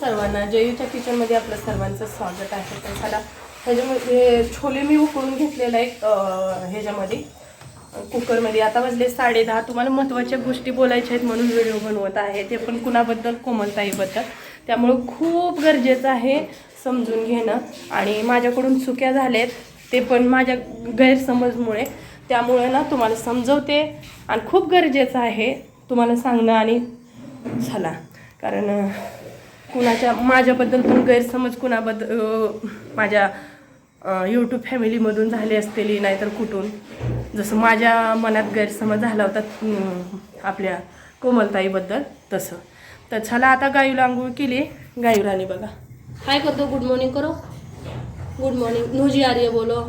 सर्वांना. जयूच्या किचनमध्ये आपलं सर्वांचं स्वागत आहे. तर चला ह्याच्यामध्ये छोले मी उकळून घेतलेलं आहे ह्याच्यामध्ये. कुकरमध्ये. आता वाजले साडे दहा तुम्हाला महत्त्वाच्या गोष्टी बोलायच्या आहेत म्हणून व्हिडिओ बनवत आहे. ते पण कुणाबद्दल? कोमलताईबद्दल. त्यामुळं खूप गरजेचं आहे समजून घेणं. आणि माझ्याकडून चुक्या झाल्यात. ते पण माझ्या गैरसमजमुळे. त्यामुळे ना तुम्हाला समजवते. आणि खूप गरजेचं आहे तुम्हाला सांगणं आणि झाला कारण कुणाच्या माझ्याबद्दल पण गैरसमज कुणाबद्दल माझ्या यूट्यूब फॅमिलीमधून झाले असतील नाहीतर कुठून. जसं माझ्या मनात गैरसमज झाला होता आपल्या कोमलताईबद्दल तसं. तर चला आता गायूला आंघोळ केली. गायूराने बघा. काय करतो गुड मॉर्निंग करो. गुड मॉर्निंग नोजी आर्य बोलो.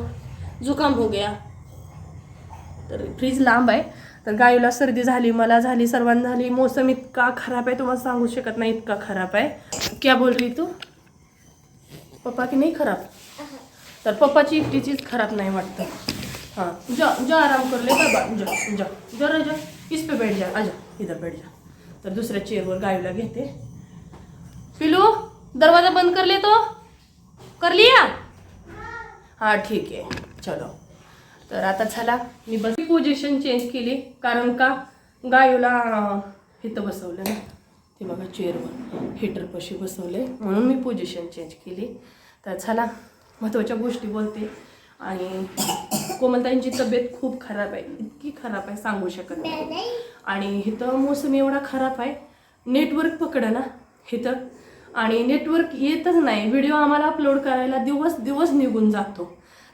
जुकाम हो गया. तर फ्रीज लांब आहे. तर गायूला सर्दी झाली मला झाली सर्वांना झाली. मोसम इतका खराब आहे तुम्हाला सांगू शकत नाही इतका खराब आहे. क्या बोल रही तू? पप्पा की नाही खराब? तर पप्पाची एकटीचीच खराब नाही वाटतं. हां जा जा आराम कर ले बाबा. जा जा. जरा जा. इस पे बैठ जा. आजा इधर बैठ जा. तर दुसऱ्या चेअरवर गायूला घेते. पिलू दरवाजा बंद कर ले तो. कर लिया? हां ठीक आहे. चलो. तर आता झाला मी बस पोझिशन चेंज केली कारण का? गायूला हिथं बसवलं ना. ते बघा चेअरवर हिटरपाशी बसवले म्हणून मी पोझिशन चेंज केली. तर झाला महत्त्वाच्या गोष्टी बोलते. आणि कोमलताईंची तब्येत खूप खराब आहे. इतकी खराब आहे सांगू शकत नाही. आणि इथं मोसम एवढा खराब आहे. नेटवर्क पकडं ना इथं. आणि नेटवर्क येतच नाही. व्हिडिओ आम्हाला अपलोड करायला दिवस दिवस निघून जातो.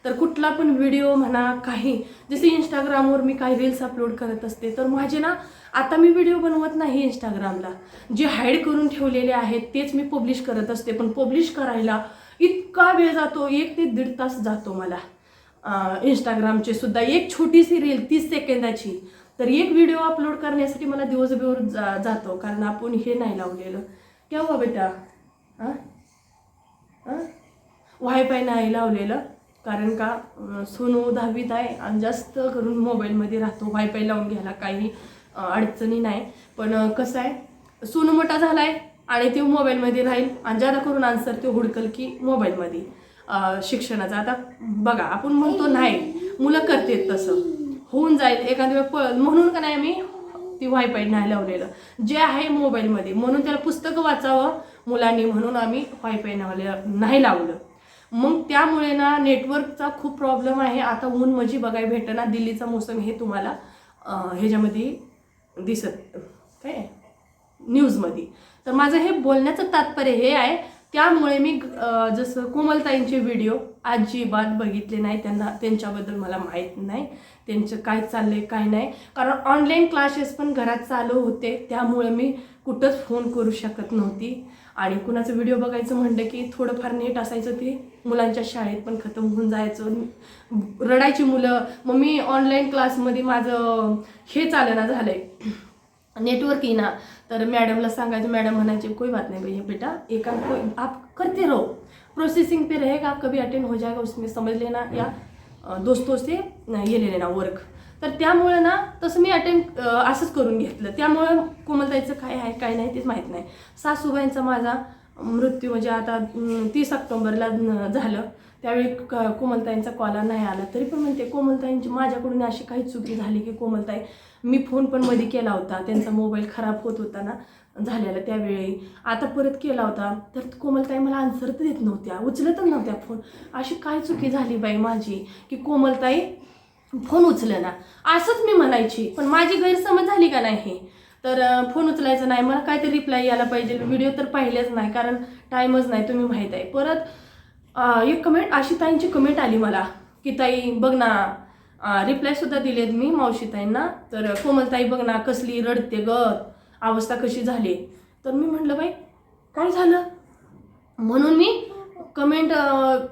तर कुठला पण व्हिडिओ म्हणा काही जसे इंस्टाग्रामवर मी काही रील्स अपलोड करत असते तर माझे ना आता मी व्हिडिओ बनवत नाही इंस्टाग्रामला जे हाईड करून ठेवलेले आहेत तेच मी पब्लिश करत असते पण पब्लिश करायला इतका वेळ जातो एक ते दीड तास जातो मला. इंस्टाग्रामचे सुद्धा. एक छोटीशी रील तीस सेकंदाची. तर एक व्हिडिओ अपलोड करण्यासाठी मला दिवसभर जा जातो कारण आपण हे नाही लावलेलं. क्या हुआ बेटा? हां हां वायफाय नाही लावलेलं. कारण का सोनू दहावीत आहे आणि जास्त करून मोबाईलमध्ये राहतो वायफाय लावून घ्यायला काही अडचणी नाही. पण कसं आहे सोनू मोठा झाला आहे आणि ते मोबाईलमध्ये राहील आणि जादा करून आन्सर ते हुडकल की मोबाईलमध्ये शिक्षणाचा. आता बघा आपण म्हणतो नाही मुलं करतात तसं. होऊन जाईल एखाद्या वेळ प म्हणून का नाही आम्ही ती वायफाय नाही लावलेलं. जे आहे मोबाईलमध्ये म्हणून त्याला पुस्तकं वाचावं मुलांनी म्हणून आम्ही वायफाय नाही लावलं. मग त्यामुळे ना नेटवर्कचा खूप प्रॉब्लेम आहे. आता ऊन म्हणजे बघाय भेटना दिल्लीचा मोसम हे तुम्हाला ह्याच्यामध्ये दिसत काय? न्यूजमध्ये तर माझं हे बोलण्याचं तात्पर्य हे आहे. त्यामुळे मी जसं कोमलताईंचे व्हिडिओ अजिबात बघितले नाही. त्यांना त्यांच्याबद्दल मला माहीत नाही. त्यांचं काय चाललं आहे काय नाही. कारण ऑनलाईन क्लासेस पण घरात चालू होते. त्यामुळे मी कुठंच फोन करू शकत नव्हती. आणि कुणाचं व्हिडिओ बघायचं म्हणलं की थोडंफार नेट असायचं ते मुलांच्या शाळेत पण खतम होऊन जायचं. रडायची मुलं. मग मी ऑनलाईन क्लासमध्ये माझं हे चालना झालं आहे नेटवर्क येईना. तर मॅडमला सांगायचं मॅडम म्हणायचे कोई बात नाही भैया बेटा एका आप कोई आप करते रहो. प्रोसेसिंग पे रहेगा कभी अटेंड हो जाएगा उसमें समझ लेना या दोस्तों से ये ले लेना वर्क तर त्यामुळे ना तसं मी अटेम्प्ट असंच करून घेतलं. त्यामुळं कोमलताईचं काय आहे काय नाही तेच माहीत नाही. सासूबाईंचा माझा मृत्यू म्हणजे आता तीस ऑक्टोंबरला झालं. त्यावेळी क- कोमलताईंचा कॉला नाही आला. तरी पण म्हणते कोमलताईंची माझ्याकडून अशी काही चुकी झाली की कोमलताई मी फोन पण मध्ये केला होता. त्यांचा मोबाईल खराब होत होता ना झालेला त्यावेळी. आता परत केला होता. तर कोमलताई मला आन्सर तर देत नव्हत्या. उचलतच नव्हत्या फोन अशी काय चुकी झाली बाई माझी की कोमलताई फोन उचलं ना. असंच मी म्हणायची पण माझी गैरसमज झाली का नाही? तर फोन उचलायचा नाही. मला काहीतरी रिप्लाय यायला पाहिजे. व्हिडिओ तर पाहिलेच नाही कारण टाईमच नाही तुम्ही माहीत आहे. परत एक कमेंट अशी ताईंची कमेंट आली मला की ताई बघ ना रिप्लायसुद्धा दिलेत मी मावशीताईंना. तर कोमलताई बघ ना कसली रडते ग. अवस्था कशी झाली? तर मी म्हटलं बाई काय झालं? म्हणून मी कमेंट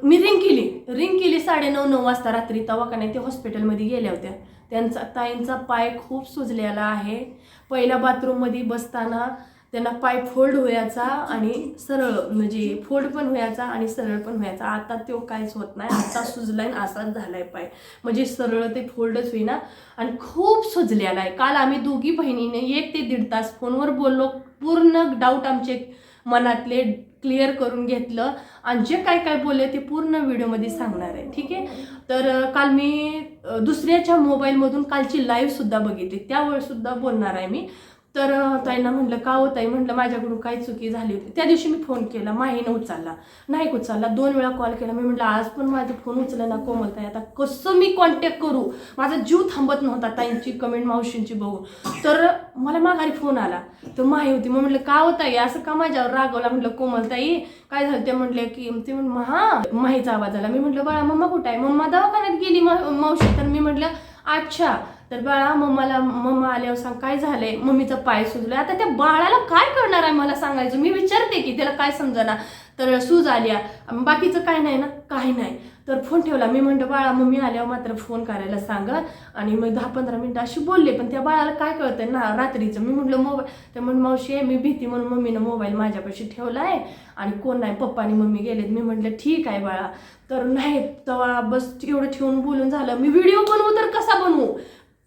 मी रिंग केली. रिंग केली साडेनऊ नऊ वाजता रात्री. तेव्हा का नाही ते हॉस्पिटलमध्ये गेल्या होत्या. त्यांचा ताईंचा पाय खूप सुजलेला आहे. पहिल्या बाथरूममध्ये बसताना त्यांना पाय फोल्ड व्हायचा आणि सरळ म्हणजे फोल्ड पण व्हायचा आणि सरळ पण व्हायचा आता तो काहीच होत नाही. आता सुजलाय आणि असाच झालाय पाय. म्हणजे सरळ ते फोल्डच होईना आणि खूप सुजलेला आहे. काल आम्ही दोघी बहिणीने एक ते दीड तास फोनवर बोललो. पूर्ण डाऊट आमचे मनातले क्लिअर करून घेतलं. आणि जे काय काय बोलले ते पूर्ण व्हिडिओमध्ये सांगणार आहे. ठीक आहे? तर काल मी दुसऱ्याच्या मोबाईलमधून कालची लाईव्हसुद्धा बघितली. त्यावेळेसुद्धा बोलणार आहे मी. तर ताईंना म्हणलं का हो ताई? म्हटलं माझ्याकडून काय चुकी झाली होती. त्या दिवशी मी फोन केला माहीनं उचलला. नाही उचलला. दोन वेळा कॉल केला. मी म्हटलं आज पण माझा फोन उचलला ना कोमल ताई आता कसं मी कॉन्टॅक्ट करू? माझा जीव थांबत नव्हता ताईंची कमेंट मावशींची बघून. तर मला माघारी फोन आला. तर माही होती. मग म्हटलं का हो ताई? असं का माझ्यावर रागवला? म्हटलं कोमल ताई काय झालं? ते म्हटले की ते म्हण हा माहीचा आवाज आला. मी म्हटलं बाळा मम्मा कुठं आहे? मम्मा दवाखान्यात गेली मावशी. तर मी म्हटलं अच्छा तर बाळा मम्माला मम्मा आल्यावर सांग काय झालंय? मम्मीचा पाय सुजलाय. आता त्या बाळाला काय करणार आहे मला सांगायचं? मी विचारते की त्याला काय समजना? तर सूज आल्या बाकीचं काय नाही ना काही नाही. तर फोन ठेवला. मी म्हणलं बाळा मम्मी आल्यावर मात्र फोन करायला सांगा. आणि मग दहा पंधरा मिनटं अशी बोलले. पण त्या बाळाला काय कळतंय ना रात्रीचं. मी म्हटलं मोबाईल तर म्हणून मावशी आहे मी भीती म्हणून मम्मीनं मोबाईल माझ्यापाशी ठेवला आहे आणि कोण नाही पप्पा आणि मम्मी गेलेत. मी म्हटलं ठीक आहे बाळा. तर नाही तेव्हा बस एवढं ठेवून बोलून झालं. मी व्हिडिओ बनवू तर कसा बनवू?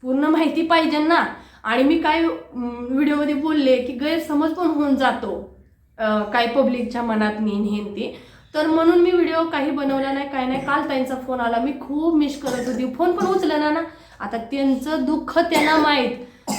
पूर्ण माहिती पाहिजे ना. आणि मी काय व्हिडिओमध्ये बोलले की गैरसमज पण होऊन जातो. काय पब्लिकच्या मनात नेन हे ते तर म्हणून मी व्हिडिओ काही बनवला नाही काय नाही. काल ताईंचा फोन आला. मी खूप मिस करत होती. फोन पण उचलला ना आता त्यांचं दुःख त्यांना माहीत.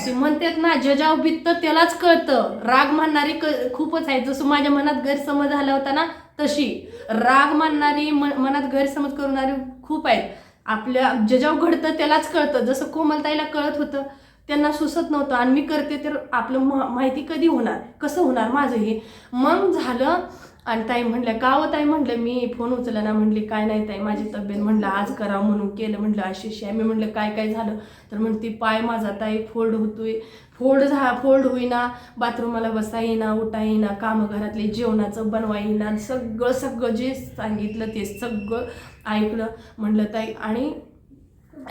ते म्हणतात ना जजाव बित्त त्यालाच कळतं. राग मानणारी क- खूपच आहे. जसं माझ्या मनात गैरसमज झाला होता ना तशी. राग मानणारी म- मनात गैरसमज करणारी खूप आहेत. आपल्या जजाव घडतं त्यालाच कळतं. जसं कोमलताईला कळत होतं. त्यांना सुचत नव्हतं आणि मी करते तर आपलं माहिती कधी होणार? कसं होणार माझं हे मग झालं आणि ताई म्हणल्या का हो ताई? म्हटलं मी फोन उचलला ना म्हणले काय नाही ताई माझी तब्येत म्हणलं आज करा म्हणून केलं म्हटलं अशी आहे. मी म्हटलं काय काय झालं? तर म्हणते पाय माझा ताई फोल्ड होतोय फोल्ड झा फोल्ड होईना बाथरूमाला बसा येईना उठा येईना कामं घरातले जेवणाचं बनवा येईना सगळं सगळं जे सांगितलं ते सगळं ऐकलं म्हणलं ताई आणि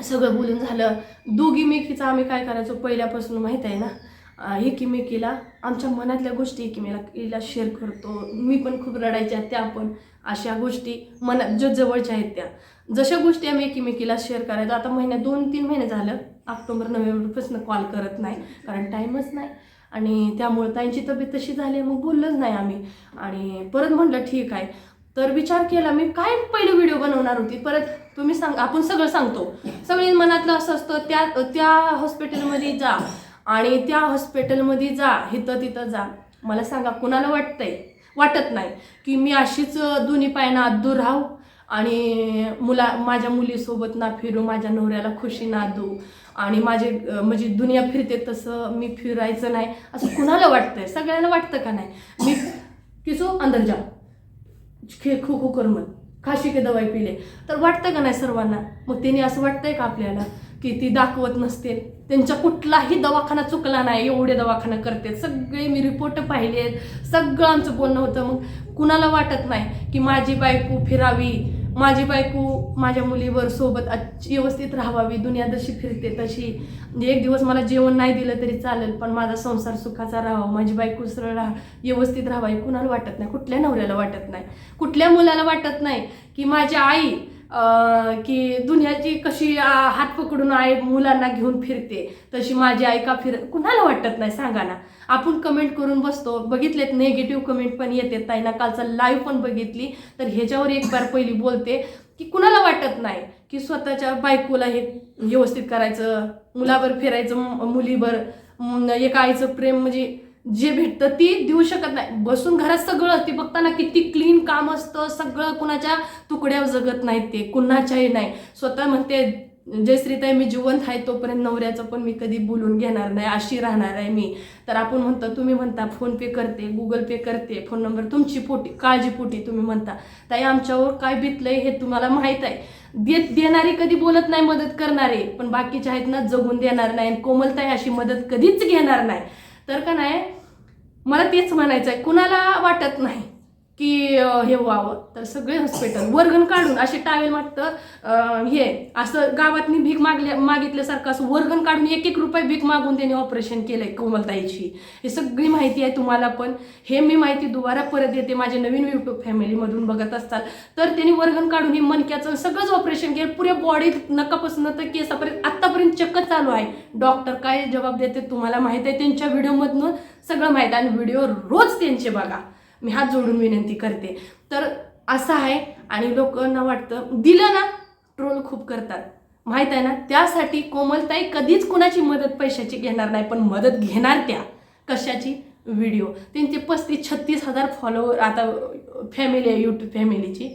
सगळं बोलून झालं. दोघीमेकीचं आम्ही काय करायचो पहिल्यापासून माहीत आहे ना? एकीमेकीला आमच्या मनातल्या गोष्टी एकीमेकीला शेअर करतो. मी पण खूप रडायच्या त्या पण अशा गोष्टी मनात जो जवळच्या आहेत त्या. जशा गोष्टी आम्ही एकीमेकीला शेअर करायचो. आता महिन्यात दोन तीन महिने झालं. ऑक्टोबर नोव्हेंबरपासून कॉल करत नाही कारण टाईमच नाही. आणि त्यामुळे ताईंची तब्येत तशी झाली मग बोललोच नाही आम्ही. आणि परत म्हटलं ठीक आहे. तर विचार केला मी काय पहिले व्हिडिओ बनवणार होती? परत तुम्ही सांग आपण सगळं सांगतो. सगळी मनातलं असं असतं त्या त्या हॉस्पिटलमध्ये जा आणि त्या हॉस्पिटलमध्ये जा इथं तिथं जा. मला सांगा कुणाला वाटतंय? वाटत नाही. की मी अशीच दोन्ही पायांना दूर राहू आणि मुला माझ्या मुलीसोबत ना फिरू माझ्या नवऱ्याला खुशी ना देऊ आणि माझे म्हणजे दुनिया फिरते तसं मी फिरायचं नाही. असं कुणाला वाटतंय? सगळ्यांना वाटतं का नाही? मी किसो अंदर जाऊ खे खो खो कर मग खाशी के दवाई पिले. तर वाटतं का नाही सर्वांना? मग त्यांनी असं वाटतंय का आपल्याला? की ती दाखवत नसते. त्यांचा कुठलाही दवाखाना चुकला नाही. एवढे दवाखाना करते. सगळे मी रिपोर्ट आहेत. सगळं आमचं बोलणं होतं. मग कुणाला वाटत नाही की माझी बायको फिरावी? माझी बायको माझ्या मुलीवर सोबत व्यवस्थित राहावी दुनिया जशी फिरते तशी. म्हणजे एक दिवस मला जेवण नाही दिलं तरी चालेल पण माझा संसार सुखाचा राहावा. माझी बायको सरळ राहा व्यवस्थित राहावी. कुणाला वाटत नाही कुठल्या नवऱ्याला वाटत नाही. कुठल्या मुलाला वाटत नाही की माझी आई की दुनियाची कशी हात पकडून आई मुलांना घेऊन फिरते तशी माझी आई का फिर कुणाला वाटत नाही सांगा ना. आपण कमेंट करून बसतो. बघितलेत नेगेटिव्ह कमेंट पण येते ताईना कालचा लाईव्ह पण बघितली. तर ह्याच्यावर एक बार पहिली बोलते की कुणाला वाटत नाही की स्वतःच्या बायकोला हे व्यवस्थित करायचं मुलावर फिरायचं मुलीवर एका आईचं प्रेम म्हणजे जे भेटतं ती देऊ शकत नाही. बसून घरात सगळं ती बघताना किती क्लीन काम असतं सगळं कुणाच्या तुकड्यावर जगत नाहीत ते कुणाच्याही नाही. स्वतः म्हणते जयश्रीताई मी जिवंत आहे तोपर्यंत नवऱ्याचं पण मी कधी बोलून घेणार नाही अशी राहणार आहे मी. तर आपण म्हणतो तुम्ही म्हणता फोन पे करते गुगल पे करते फोन नंबर तुमची पोटी काळजी पोटी तुम्ही म्हणता. ताई आमच्यावर काय बितलंय हे तुम्हाला माहीत आहे. देत देणारे कधी बोलत नाही मदत करणारे पण बाकीचे आहेत ना जगून देणार नाही. आणि कोमलताई अशी मदत कधीच घेणार नाही. तर का नाही मला तेच म्हणायचं आहे कुणाला वाटत नाही. की हे व्हावं. तर सगळे हॉस्पिटल वर्गण काढून असे टावेल वाटतं हे असं गावातनी भीक मागल्या मागितल्यासारखं असं वर्गण काढून एक एक रुपये भीक मागून त्यांनी ऑपरेशन केलंय कोमलताईची. हे सगळी माहिती आहे तुम्हाला पण. हे मी माहिती दुबारा परत येते माझ्या नवीन युट्यूब फॅमिलीमधून बघत असताल. तर त्यांनी वर्गण काढून हे मनक्याचं सगळंच ऑपरेशन केलं. पुऱ्या बॉडीत नकापासून तर केसापर्यंत आत्तापर्यंत चक्क चालू आहे. डॉक्टर काय जबाब देते तुम्हाला माहिती आहे? त्यांच्या व्हिडिओमधनं सगळं माहीत आहे. आणि व्हिडिओ रोज त्यांचे बघा. मी हात जोडून विनंती करते. तर असं आहे आणि लोकांना वाटतं दिलं ना ट्रोल खूप करतात. माहीत आहे ना त्यासाठी कोमलताई कधीच कुणाची मदत पैशाची घेणार नाही पण मदत घेणार त्या. कशाची? व्हिडिओ. त्यांचे पस्तीस छत्तीस हजार फॉलोवर आता फॅमिली आहे यूट्यूब फॅमिलीची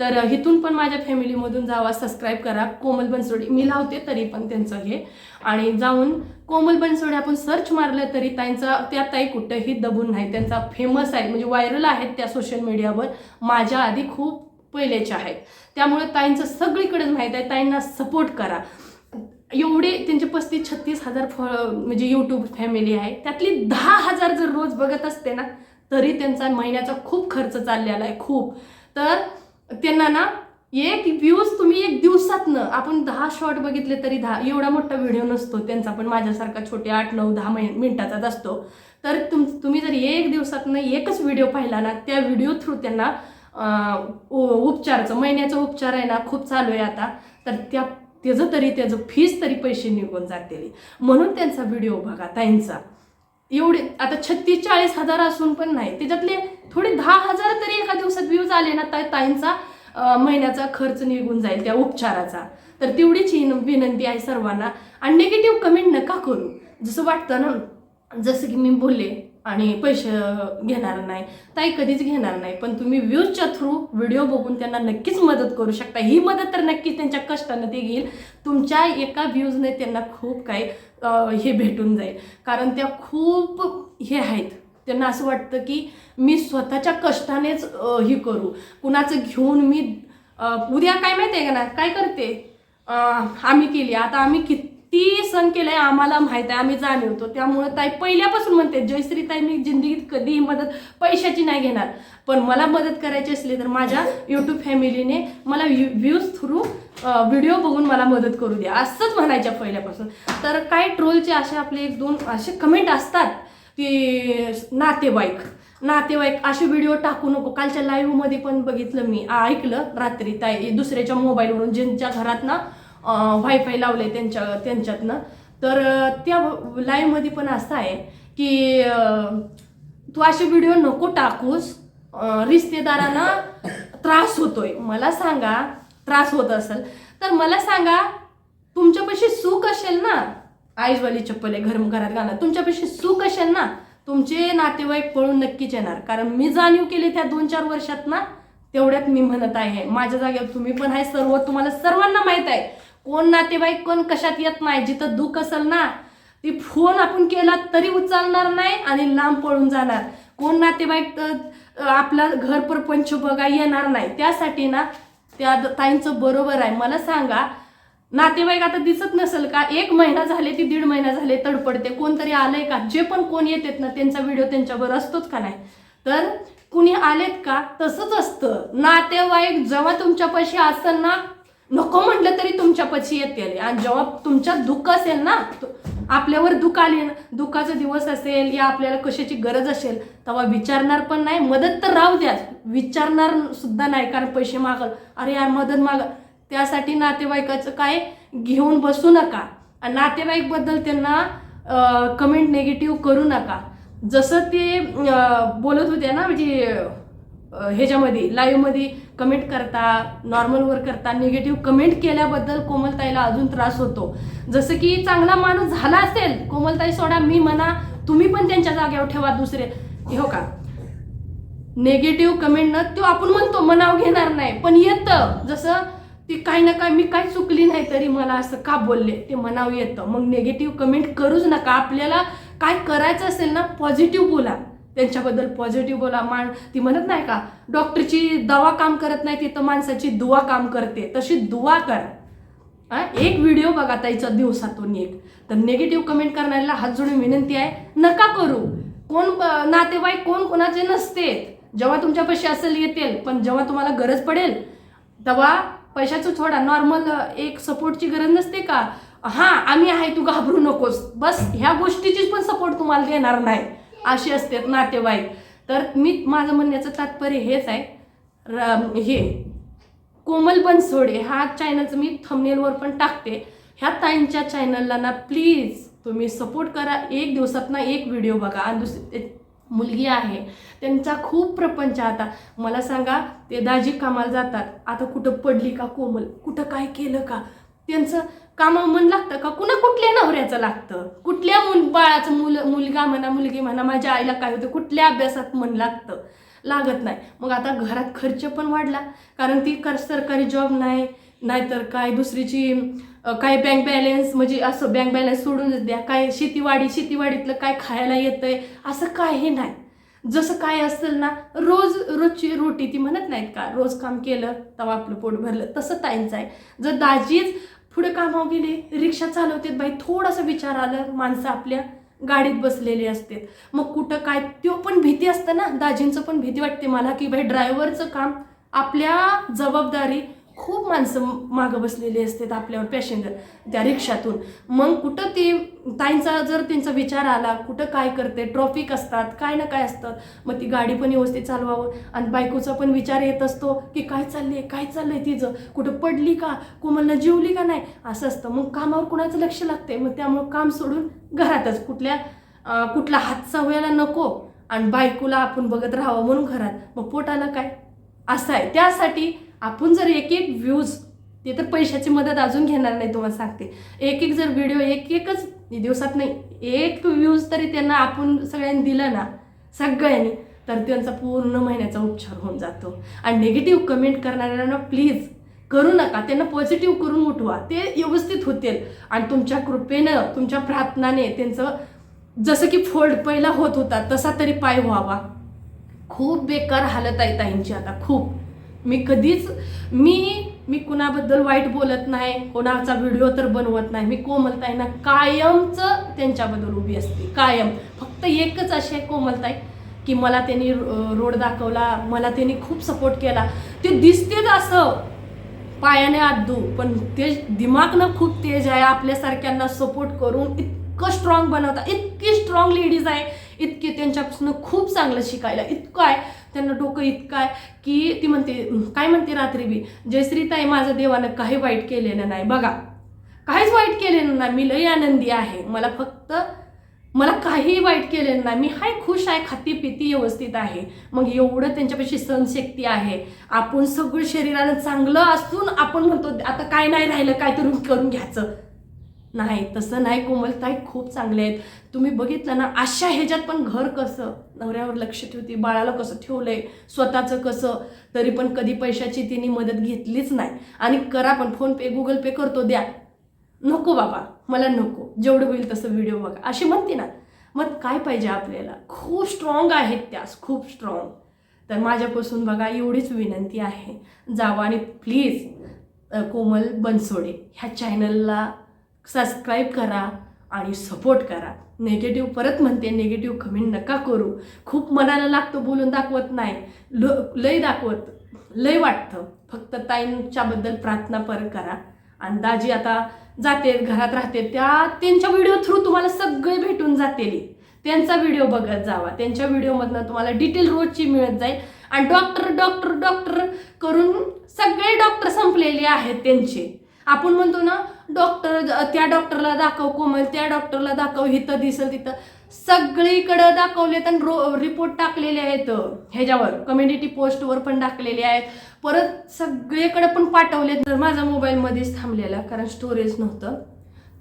तर इथून पण माझ्या फॅमिलीमधून जावा सबस्क्राईब करा कोमल बनसोडे. मी लावते तरी पण त्यांचं हे. आणि जाऊन कोमल बनसोडे आपण सर्च मारलं तरी त्यांचा त्या ताई कुठंही दबून नाही. त्यांचा फेमस आहे. म्हणजे व्हायरल आहेत त्या सोशल मीडियावर माझ्या आधी खूप पहिलेच्या आहेत. त्यामुळे ताईंचं सगळीकडेच माहीत आहे. ताईंना सपोर्ट करा. एवढे त्यांचे पस्तीस छत्तीस हजार फ म्हणजे यूट्यूब फॅमिली आहे. त्यातली दहा हजार जर रोज बघत असते ना तरी त्यांचा महिन्याचा खूप खर्च चाललेला आहे. खूप. तर त्यांना ना एक व्ह्यूज तुम्ही एक दिवसातनं आपण दहा शॉर्ट बघितले तरी दहा एवढा मोठा व्हिडिओ नसतो त्यांचा पण माझ्यासारखा छोटे आठ नऊ दहा मिन मिनिटाचाच असतो. तर तुम तुम्ही जर एक दिवसातनं एकच व्हिडिओ पाहिला ना त्या व्हिडिओ थ्रू त्यांना उ- उपचारचं महिन्याचा उपचार आहे ना खूप चालू आहे आता. तर त्या त्याचं तरी त्याचं फीस तरी पैसे निघून जातील. म्हणून त्यांचा व्हिडिओ बघा ताईंचा. एवढे आता छत्तीस चाळीस हजार असून पण नाही त्याच्यातले थोडे दहा हजार तरी एका दिवसात व्ह्यूज आले ना ताई ताईंचा महिन्याचा खर्च निघून जाईल त्या उपचाराचा. तर तेवढीच ही विनंती आहे सर्वांना. आणि निगेटिव्ह कमेंट नका करू. जसं वाटतं ना जसं की मी बोलले आणि पैसे घेणार नाही. ताई कधीच घेणार नाही. पण तुम्ही व्ह्यूजच्या थ्रू व्हिडिओ बघून त्यांना नक्कीच मदत करू शकता. ही मदत तर नक्कीच त्यांच्या कष्टानं ते घेईल. तुमच्या एका व्ह्यूजने त्यांना खूप काही हे भेटून जाईल. कारण त्या खूप हे आहेत. त्यांना असं वाटतं की मी स्वतःच्या कष्टानेच हे करू. कुणाचं घेऊन मी उद्या काय माहिती आहे का ना काय करते? आम्ही केली. आता आम्ही किती सण केलं आहे आम्हाला माहीत आहे. आम्ही जाणवतो. त्यामुळं ताई पहिल्यापासून म्हणते जयश्री ताई मी जिंदगीत कधीही मदत पैशाची नाही घेणार. पण मला मदत करायची असली तर माझ्या यूट्यूब फॅमिलीने मला व्ह्यूज थ्रू व्हिडिओ बघून मला मदत करू द्या. असंच म्हणायच्या पहिल्यापासून. तर काय ट्रोलचे असे आपले एक दोन असे कमेंट असतात. की नातेवाईक. नातेवाईक असे व्हिडिओ टाकू नको. कालच्या लाईव्हमध्ये पण बघितलं मी. ऐकलं रात्री ताई दुसऱ्याच्या मोबाईलवरून ज्यांच्या घरात ना लावलं लावले त्यांच्या त्यांच्यातनं. तर त्या लाईव्हमध्ये पण असं आहे की तू असे व्हिडिओ नको टाकूस. रिश्तेदारांना त्रास होतोय. मला सांगा त्रास होत असेल. तर मला सांगा तुमच्यापाशी सुख असेल ना आईजवाली चप्पल आहे घर घरात घालणार. तुमच्यापाशी सुख असेल ना तुमचे नातेवाईक पळून नक्कीच येणार. कारण मी जाणीव केली त्या दोन चार वर्षात ना तेवढ्यात मी म्हणत आहे. माझ्या जागेवर तुम्ही पण आहे सर्व तुम्हाला सर्वांना माहीत आहे. कोण नातेवाईक कोण कशात येत नाही जिथं दुःख असेल ना ती फोन आपण केला तरी उचलणार नाही आणि लांब पळून जाणार. कोण नातेवाईक तर आपला घर परपंच बघा येणार नाही. त्यासाठी ना त्या ताईंचं बरोबर आहे. मला सांगा नातेवाईक आता दिसत नसेल का? एक महिना झाले ती दीड महिना झाले तडपडते. कोणतरी आलंय का? जे पण कोण येतात ना त्यांचा व्हिडिओ त्यांच्यावर असतोच का नाही? तर कुणी आलेत का? तसंच असतं. नातेवाईक जेव्हा तुमच्यापाशी असेल ना नको म्हटलं तरी तुमच्यापाशी येते आणि जेव्हा तुमच्यात दुःख असेल ना आपल्यावर दुःख आले ना दुःखाचा दिवस असेल या आपल्याला कशाची गरज असेल तेव्हा विचारणार पण नाही. मदत तर राहू द्या. विचारणार सुद्धा नाही कारण पैसे मागल अरे यार मदत माग. त्यासाठी नातेवाईकाचं काय घेऊन बसू नका. आणि नातेवाईकबद्दल त्यांना कमेंट नेगेटिव्ह करू नका. जसं ते बोलत होते ना म्हणजे ह्याच्यामध्ये लाईव्हमध्ये कमेंट करता नॉर्मलवर करता निगेटिव्ह कमेंट केल्याबद्दल कोमलताईला अजून त्रास होतो. जसं की चांगला माणूस झाला असेल कोमलताई सोडा मी म्हणा तुम्ही पण त्यांच्या जागेवर ठेवा दुसरे. हो का? नेगेटिव्ह कमेंट न तो आपण म्हणतो मनाव घेणार नाही. पण येतं. जसं ती काही ना काय मी काय चुकली नाही तरी मला असं का बोलले? ते मनाव येतं. मग नेगेटिव्ह कमेंट करूच नका. आपल्याला काय करायचं असेल ना पॉझिटिव्ह बोला. त्यांच्याबद्दल पॉझिटिव्ह बोला. मान ती म्हणत नाही का डॉक्टरची दवा काम करत नाही तिथं माणसाची दुवा काम करते. तशी दुवा करा. एक व्हिडिओ बघा ताईचा दिवसातून एक. तर निगेटिव्ह कमेंट करणाऱ्याला हात जोडून विनंती आहे नका करू. कोण नातेवाईक कोण कोणाचे नसते. जेव्हा तुमच्यापाशी असेल येतील पण जेव्हा तुम्हाला गरज पडेल तेव्हा पैशाचं थोडा नॉर्मल एक सपोर्टची गरज नसते का? हा आम्ही आहे तू घाबरू नकोस. बस ह्या गोष्टीचीच पण सपोर्ट तुम्हाला देणार नाही. अशी असतात नातेवाईक. तर मी माझं म्हणण्याचं तात्पर्य हेच आहे. र- हे कोमल बनसोडे हा चॅनलचं मी थंबनेलवर पण टाकते. ह्या ताईंच्या चॅनलला ना प्लीज तुम्ही सपोर्ट करा. एक दिवसात ना एक व्हिडिओ बघा. आणि दुसरे मुलगी आहे. त्यांचा खूप प्रपंच आता. मला सांगा ते दाजी कामाला जातात. आता कुठं पडली का कोमल? कुठं काय केलं का? त्यांचं कामा मन लागतं का? कुणा कुठल्या नवऱ्याचं लागतं? कुठल्या मुल बाळाचं मुल मुलगा म्हणा मुलगी म्हणा माझ्या आईला काय होतं? कुठल्या अभ्यासात मन लागतं? लागत नाही. मग आता घरात खर्च पण वाढला. कारण ती कर सरकारी जॉब नाही. नाहीतर काय दुसरीची काय बँक बॅलन्स म्हणजे असं बँक बॅलन्स सोडूनच द्या. काय शेतीवाडी शेतीवाडीतलं काय खायला येतंय असं काही नाही. जसं काय असेल ना रोज रोजची रोटी ती म्हणत नाहीत का? रोज काम केलं तेव्हा आपलं पोट भरलं. तसं ताईंचं आहे. जर दाजीच पुढे कामावर गेले रिक्षा चालवतात बाई थोडासा विचार आलं माणसं आपल्या गाडीत बसलेली असते मग कुठं काय तो पण भीती असतं ना दाजींचं पण भीती वाटते मला की भाई ड्रायव्हरचं काम आपल्या जबाबदारी खूप माणसं मागं बसलेली असतात आपल्यावर पॅसेंजर त्या रिक्षातून. मग कुठं ते ताईंचा जर त्यांचा विचार आला कुठं काय करते ट्रॉफिक असतात काय ना काय असतं मग ती गाडी पण व्यवस्थित चालवावं. आणि बायकोचा पण विचार येत असतो की काय चाललंय काय चाललंय तिचं? कुठं पडली का? कोमलनं जेवली का नाही? असं असतं. मग कामावर कुणाचं लक्ष लागते मग त्यामुळं काम सोडून घरातच. कुठल्या कुठला हातचा व्हायला नको. आणि बायकोला आपण बघत राहावं म्हणून घरात. मग पोटाला काय? असं आहे. त्यासाठी आपण जर एक एक व्ह्यूज ते तर पैशाची मदत अजून घेणार नाही तुम्हाला सांगते. एक एक जर व्हिडिओ एक एकच दिवसात नाही एक व्ह्यूज तरी त्यांना आपण सगळ्यांनी दिलं ना सगळ्यांनी तर त्यांचा पूर्ण महिन्याचा उपचार होऊन जातो. आणि निगेटिव्ह कमेंट करणाऱ्यांना प्लीज करू नका त्यांना पॉझिटिव्ह करून उठवा ते व्यवस्थित होतील. आणि तुमच्या कृपेनं तुमच्या प्रार्थनाने त्यांचं जसं की फोल्ड पहिला होत होता तसा तरी पाय व्हावा. खूप बेकार हालत आहे ताईंची आता खूप. मी कधीच मी मी कुणाबद्दल वाईट बोलत नाही कोणाचा व्हिडिओ तर बनवत नाही. मी कोमलताईंना कायमचं त्यांच्याबद्दल उभी असते कायम. फक्त एकच अशी आहे कोमलताई की मला त्यांनी रो- रोड दाखवला मला त्यांनी खूप सपोर्ट केला. ते दिसतेच असं पायाने आदू पण ते दिमागनं खूप तेज आहे आपल्यासारख्यांना सपोर्ट करून इतकं स्ट्रॉंग बनवता इतकी स्ट्रॉंग लेडीज आहे इतके त्यांच्यापासून खूप चांगलं शिकायला इतकं आहे. त्यांना डोकं इतकं आहे की ती म्हणते काय म्हणते रात्री बी जयश्रीताई माझं देवानं काही वाईट केलेलं नाही. बघा काहीच वाईट केलेलं नाही. मी लई आनंदी आहे. मला फक्त मला काही वाईट केलेलं नाही. मी हाय खुश आहे खाती पिती व्यवस्थित आहे. मग एवढं त्यांच्यापाशी सहनशक्ती आहे. आपण सगळं शरीरानं चांगलं असून आपण म्हणतो आता काय नाही राहिलं काय तरी करून घ्यायचं. नाही तसं नाही कोमलताई खूप चांगले आहेत. तुम्ही बघितलं ना अशा ह्याच्यात पण घर कसं? नवऱ्यावर लक्ष ठेवते बाळाला कसं ठेवलंय? स्वतःचं कसं? तरी पण कधी पैशाची तिने मदत घेतलीच नाही. आणि करा पण फोन पे गुगल पे करतो द्या. नको बाबा मला नको. जेवढं होईल तसं व्हिडिओ बघा. अशी म्हणते ना मग काय पाहिजे आपल्याला? खूप स्ट्रॉंग आहेत त्या खूप स्ट्रॉंग तर माझ्यापासून बघा एवढीच विनंती आहे. जावा आणि प्लीज कोमल बनसोडे ह्या चॅनलला सबस्क्राईब करा आणि सपोर्ट करा. नेगेटिव्ह परत म्हणते नेगेटिव्ह कमेंट नका करू. खूप मनाला लागतं बोलून दाखवत नाही. ल लय दाखवत लय वाटतं. फक्त ताईंच्याबद्दल प्रार्थना पर करा. आणि दाजी आता जाते घरात राहते. त्या त्यांच्या व्हिडिओ थ्रू तुम्हाला सगळे भेटून जातील. त्यांचा व्हिडिओ बघत जावा. त्यांच्या व्हिडिओमधनं तुम्हाला डिटेल रोजची मिळत जाईल. आणि डॉक्टर डॉक्टर डॉक्टर करून सगळे डॉक्टर संपलेले आहेत त्यांचे. आपण म्हणतो ना डॉक्टर त्या डॉक्टरला दाखव कोमल त्या डॉक्टरला दाखव इथं दिसल तिथं. सगळीकडं दाखवलेत आणि रो रिपोर्ट टाकलेले आहेत. ह्याच्यावर कम्युनिटी पोस्टवर पण टाकलेले आहेत. परत सगळीकडे पण पाठवले तर माझा मोबाईलमध्येच थांबलेला कारण स्टोरेज नव्हतं.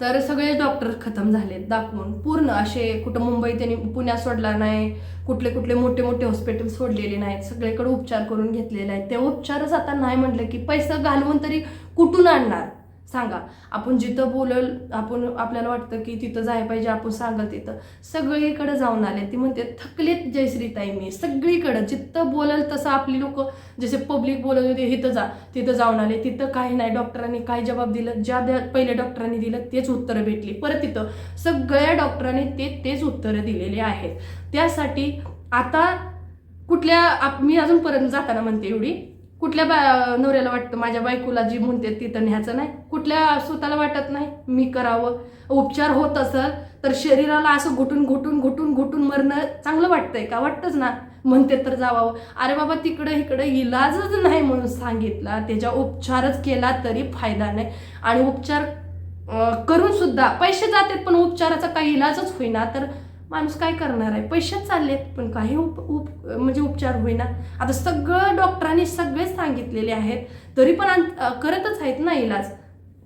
तर सगळे डॉक्टर खतम झालेत दाखवून. पूर्ण असे कुठं मुंबई त्यांनी पुण्यात सोडला नाही कुठले कुठले मोठे मोठे हॉस्पिटल सोडलेले नाहीत. सगळीकडे उपचार करून घेतलेले आहेत. ते उपचारच आता नाही म्हटलं की पैसा घालवून तरी कुठून आणणार? सांगा. आपण जिथं बोलल आपण आपल्याला वाटतं की तिथं जाय पाहिजे आपण सांगाल तिथं. सगळीकडे जाऊन आले. ती म्हणते थकलेत जयश्रीताई मी. सगळीकडं जिथं बोलल तसं आपली लोक जसे पब्लिक बोलत होते इथं जा तिथं जाऊन आले. तिथं काही नाही. डॉक्टरांनी काय जबाब दिलं? ज्या द्या पहिल्या डॉक्टरांनी दिलं तेच उत्तरं भेटली. परत तिथं सगळ्या डॉक्टरांनी ते तेच उत्तरं दिलेली आहेत. त्यासाठी आता कुठल्या आप मी अजूनपर्यंत जाताना म्हणते एवढी. कुठल्या बा नवऱ्याला वाटतं माझ्या बायकोला जी म्हणते तिथं न्यायचं नाही? कुठल्या स्वतःला वाटत नाही? मी करावं. उपचार होत असेल तर शरीराला असं घुटून घुटून घुटून घुटून मरणं चांगलं वाटतंय का? वाटतंच ना. म्हणते तर जावावं. अरे बाबा तिकडं इकडं इलाजच नाही म्हणून सांगितला. त्याच्या उपचारच केला तरी फायदा नाही. आणि उपचार करूनसुद्धा करून सुद्धा पैसे जातात पण उपचाराचा काही इलाजच होईना. तर माणूस काय करणार आहे? पैसेच चाललेत पण काही उप उप म्हणजे उपचार होईना. आता सगळं डॉक्टरांनी सगळेच सांगितलेले आहेत तरी पण करतच आहेत ना इलाज.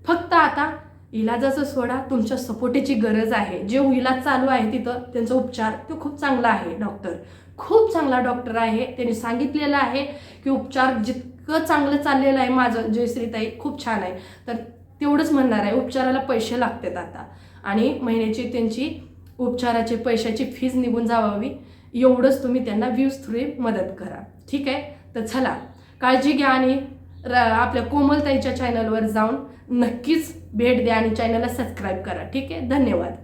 फक्त आता इलाजाचं सोडा तुमच्या सपोर्टीची गरज आहे. जे इलाज चालू आहे तिथं त्यांचा उपचार तो खूप चांगला आहे डॉक्टर. खूप चांगला डॉक्टर आहे. त्यांनी सांगितलेलं आहे की उपचार जितकं चांगलं चाललेलं आहे माझं जयश्रीताई खूप छान आहे. तर तेवढंच म्हणणार आहे उपचाराला पैसे लागतात आता. आणि महिन्याची त्यांची उपचाराचे पैशाची फीज निघून जावावी. एवढंच तुम्ही त्यांना व्ह्यूज थ्रू मदत करा. ठीक आहे? तर चला काळजी घ्या आणि र आपल्या कोमलताईच्या चॅनलवर जाऊन नक्कीच भेट द्या आणि चॅनलला सबस्क्राईब करा. ठीक आहे? धन्यवाद.